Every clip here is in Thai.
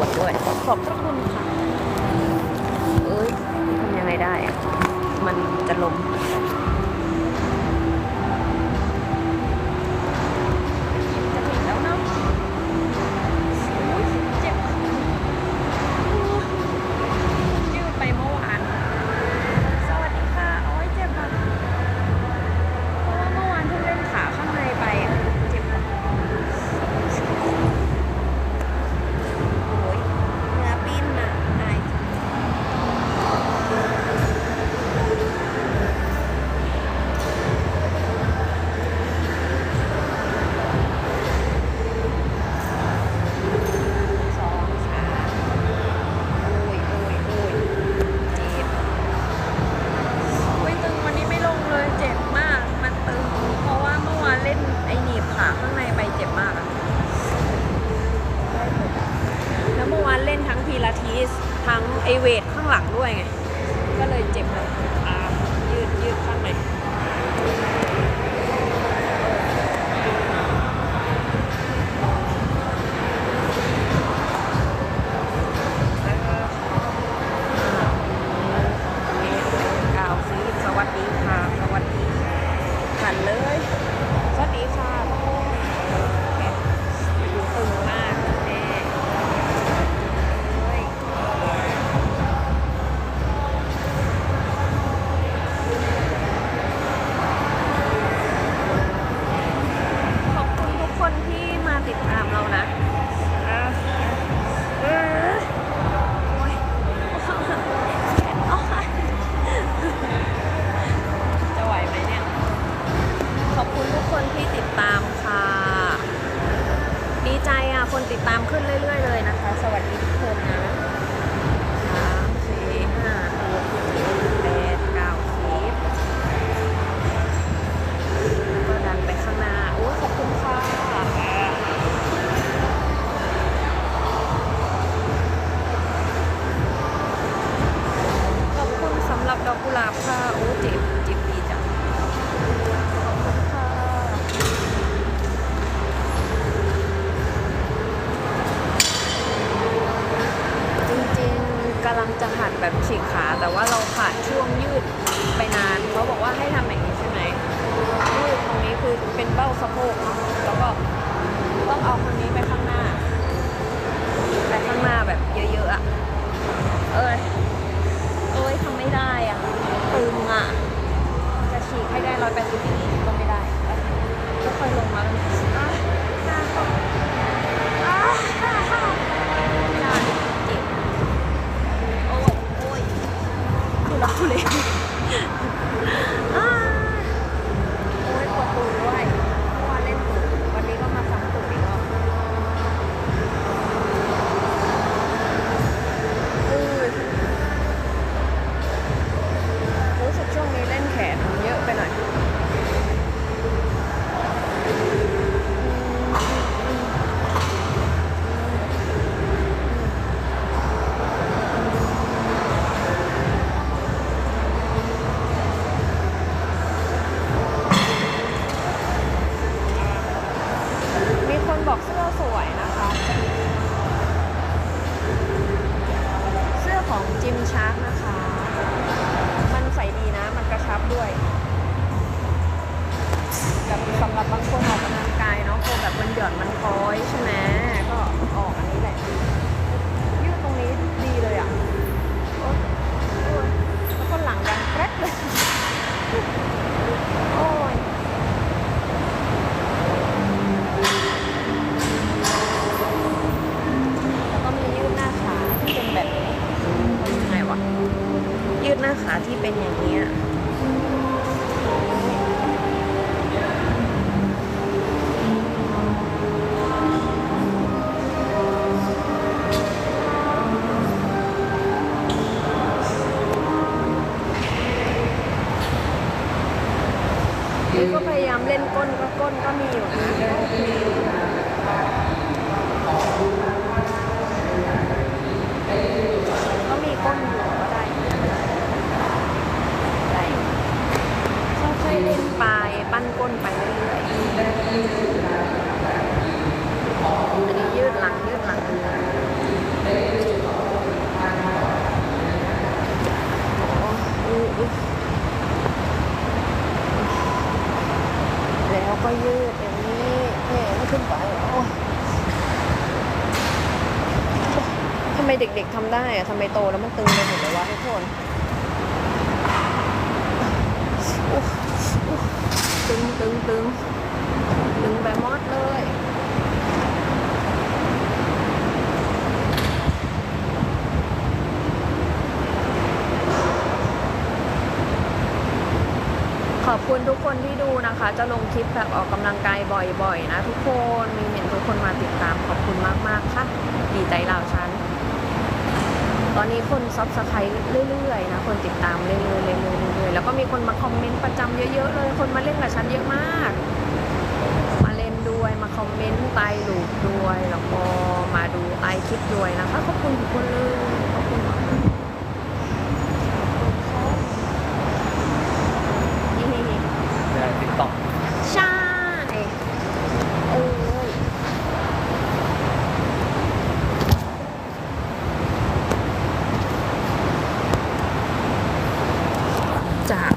วดด้วย ขอบพระคุณค่ะ เอ้ยทำยังไงได้ มันจะล้ม ทั้งไอเวทข้างหลังด้วยไง ก็เลยเจ็บเลย บางคนออกกำลังกายเนาะพอแบบมันหย่อนมันคล้อยใช่ไหม อยยืดอย่างนี้แม่ไม่ขึ้นไปโอทำไมเด็กๆทำได้อะทำไมโตแล้วมันตึงไปหมดเลยวะทุกคนตึงตึงตึงตึงไปหมดเลย อบคุณทุกคนที่ดูนะคะ จะลงคลิปแบบออกกำลังกายบ่อยๆ นะ ทุกคนมีเห็นทุกคนมาติดตามขอบคุณมากๆค่ะดีใจเหล่าฉันตอนนี้คนซับสไครต์เรื่อยๆนะคนติดตามเรื่อยๆเรื่อยๆเรื่อยๆแล้วก็มีคนมาคอมเมนต์ประจำเยอะๆเลย คนมาเล่นกับฉันเยอะมาก มาเล่นด้วยมาคอมเมนต์ใต้รูปด้วยแล้วก็มาดูไอคลิปด้วยนะคะขอบคุณทุกคนเลยขอบคุณมากๆขอบคุณค่ะนี่ ในติ๊กต็อก ใช่เออจาก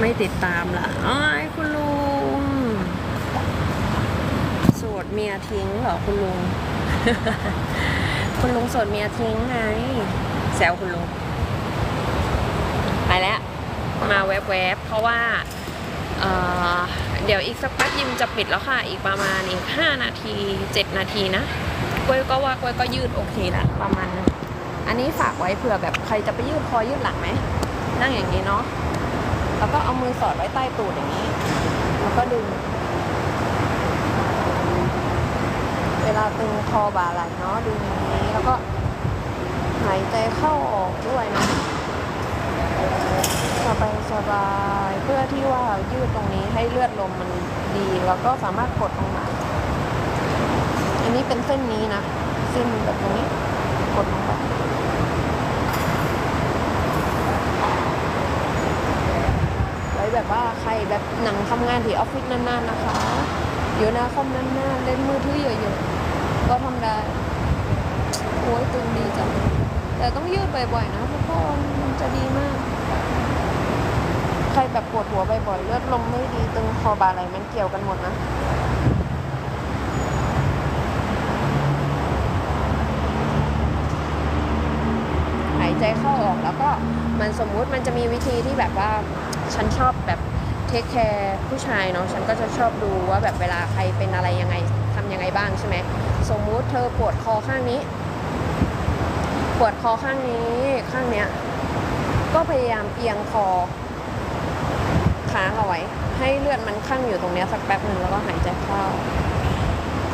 ไม่ ติดตามล่ะอ้ายคุณลุงโสดเมียทิ้งเหรอคุณลุง คุณลุงโสดเมียทิ้งไงแซวคุณลุง ไปแล้ว มาแวบๆเพราะว่าเเดี๋ยวอีกสักแป๊บยิมจะปิดแล้วค่ะ อีกประมาณอีก 5 นาที 7 นาทีนะกล้วยก็ว่ากล้วยก็ยืดโอเคละประมาณ อันนี้ฝากไว้เผื่อแบบใครจะไปยืดคอยืดหลังไหม นั่งอย่างนี้เนาะ แล้วก็เอามือสอดไว้ใต้ตูดอย่างนี้ แล้วก็ดึง เวลาตึงคอบ่าไหล่เนาะดึงอย่างนี้ แล้วก็หายใจเข้าออกด้วยนะสบายสบายเพื่อที่ว่ายืดตรงนี้ให้เลือดลมมันดี แล้วก็สามารถกดลงมา อันนี้เป็นเส้นนี้นะ เส้นแบบตรงนี้ กดลงไปไว้ แบบว่าใครแบบหนังทำงานที่ออฟฟิศนานๆนะคะ อยู่หน้าคอมนานๆเล่นมือถือเยอะๆก็ทำได้โอ้ยตึงดีจังแต่ต้องยืดบ่อยๆนะทุกคนมันจะดีมาก ใครแบบปวดหัวบ่อยๆเลือดลมไม่ดีตึงคอบ่าไหลมันเกี่ยวกันหมดนะหายใจเข้าออกแล้วก็มันสมมุติมันจะมีวิธีที่แบบว่า ฉันชอบแบบเทคแคร์ผู้ชายเนาะฉันก็จะชอบดูว่าแบบเวลาใครเป็นอะไรยังไงทำยังไงบ้างใช่ไหมสมมุติเธอปวดคอข้างนี้ ปวดคอข้างนี้ข้างเนี้ยก็พยายามเอียงคอค้างเอาไว้ให้เลือดมันคั่งอยู่ตรงเนี้ยสักแป๊บหนึ่งแล้วก็หายใจเข้า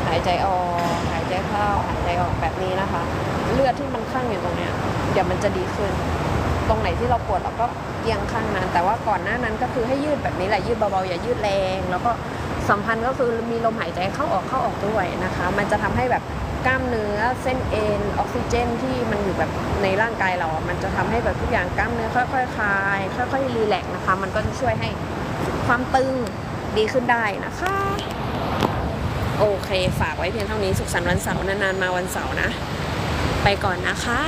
หายใจออกหายใจเข้า หายใจออกแบบนี้นะคะ เลือดที่มันคั่งอยู่ตรงเนี้ยเดี๋ยวมันจะดีขึ้น ตรงไหนที่เราปวดเราก็เอียงข้างนั้น แต่ว่าก่อนหน้านั้นก็คือให้ยืดแบบนี้แหละยืดเบาๆอย่ายืดแรง แล้วก็สัมพันธ์ก็คือมีลมหายใจเข้าออกเข้าออกด้วยนะคะ มันจะทำให้แบบกล้ามเนื้อเส้นเอ็นออกซิเจนที่มันอยู่แบบในร่างกายเรา มันจะทำให้แบบทุกอย่างกล้ามเนื้อค่อยๆคลายค่อยๆรีแลกซ์นะคะ มันก็จะช่วยให้ความตึงดีขึ้นได้นะคะ โอเค ฝากไว้เพียงเท่านี้สุขสันต์วันเสาร์นานๆมาวันเสาร์นะ ไปก่อนนะคะ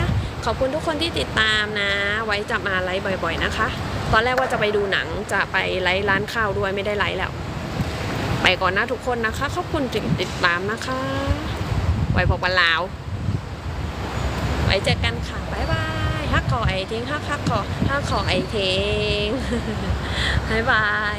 ขอบคุณทุกคนที่ติดตามนะ ไว้จะมาไลฟ์บ่อยๆนะคะ ตอนแรกว่าจะไปดูหนังจะไปไลฟ์ร้านข้าวด้วยไม่ได้ไลฟ์แล้ว ไปก่อนนะทุกคนนะคะ ขอบคุณที่ติดตามนะคะ ไว้พบกันแล้วไว้เจอกันค่ะบ๊ายบายฮักขอไอเทงฮักฮักขอฮักขอไอเทงบ๊ายบาย